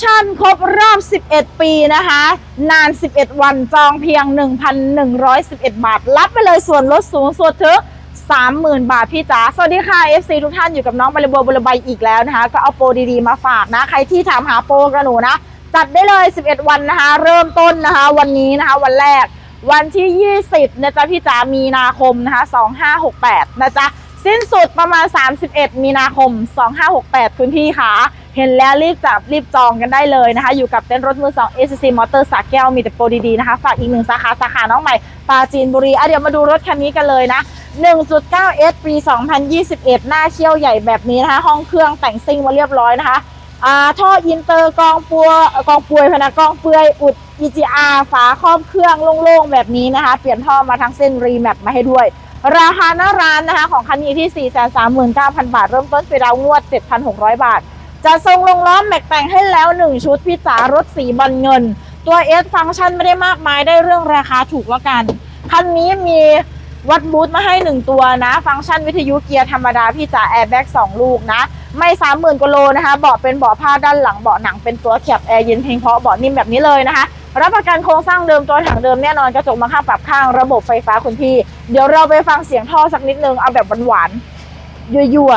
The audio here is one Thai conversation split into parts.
ชั่นครบรอบ 11 ปีนะคะ นาน 11 วันจองเพียง 1,111 บาท รับไปเลยส่วนลดสูงสุดถึง30,000 บาทพี่จ๋า สวัสดีค่ะ FC ทุกท่านอยู่กับน้องบริบัวบุรบัยอีกแล้วนะคะ ก็เอาโปรดีๆมาฝากนะ ใครที่ถามหาโปรกระหนูนะ จัดได้เลย 11 วันนะคะ เริ่มต้นนะคะ วันนี้นะคะวันแรกวันที่ 20นะจ๊ะพี่จ๋ามีนาคมนะคะ 2568 นะจ๊ะ สิ้นสุดประมาณ 31 มีนาคม 2568คุณพี่ค่ะ เห็นแล้วรีบจับรีบจองกันได้เลยนะคะ อยู่กับเต้นรถมือ2 ACC Motor สาแก้วมีแต่โปรดีๆนะคะ ฝากอีกหนึ่งสาขา สาขาน้องใหม่ปราจีนบุรีอะเดี๋ยวมาดูรถคันนี้กันเลยนะ 1.9S ปี 2021 หน้าเชี่ยวใหญ่แบบนี้นะคะ ห้องเครื่องแต่งซิ่งมาเรียบร้อยนะคะ ท่ออินเตอร์กองปัวกองปวยพนะกองเปลือยอุด EGR ฝาครอบเครื่องโล่งๆ แบบนี้นะคะ เปลี่ยนท่อมาทั้งเส้นรีแมปมาให้ด้วย ราคาหน้าร้านนะคะ ของคันนี้ที่ 439,000 บาท เริ่มต้นไปดาวงวด 7,600 บาท จะทรงลงล้อมแม็กแต่งให้แล้ว 1 ชุดพี่จ๋ารถสีบอลเงิน ตัว S ฟังก์ชันไม่ได้มากมายได้เรื่องราคาถูกล้วกัน คันนี้มี วัดบูทมาให้ 1 ตัวนะ ฟังก์ชันวิทยุเกียร์ธรรมดาพี่จ๋าแอร์แบ็ก2ลูกนะ ไม่30,000กโลนะคะ เบาะเป็นเบาะผ้าด้านหลังเบาะหนังเป็นตัวแคบแอร์เย็นเพลงเพาะเบาะนิ่มแบบนี้เลยนะคะ รับประกันโครงสร้างเดิมตัวถังเดิมแน่นอนกระจกมองข้างปรับข้างระบบไฟฟ้าคุณพี่ เดี๋ยวเราไปฟังเสียงท่อสักนิดนึงเอาแบบหวานๆยั่ว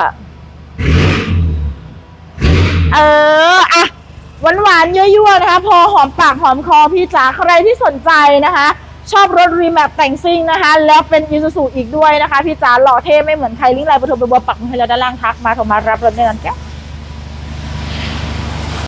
ๆเอออะหวานหวานๆยั่วๆนะคะ พอหอมปากหอมคอพี่จ๋าใครที่สนใจนะคะ ชอบรถรีแมปแต่งซิ่งนะคะ แล้วเป็นยูซูซูอีกด้วยนะคะ พี่จ๋าหล่อเท่ไม่เหมือนใครลิงก์ไลน์ประทุมไปบัวปักมือให้เราด้านล่างทักมาโทรมารับรถในนั้นแก้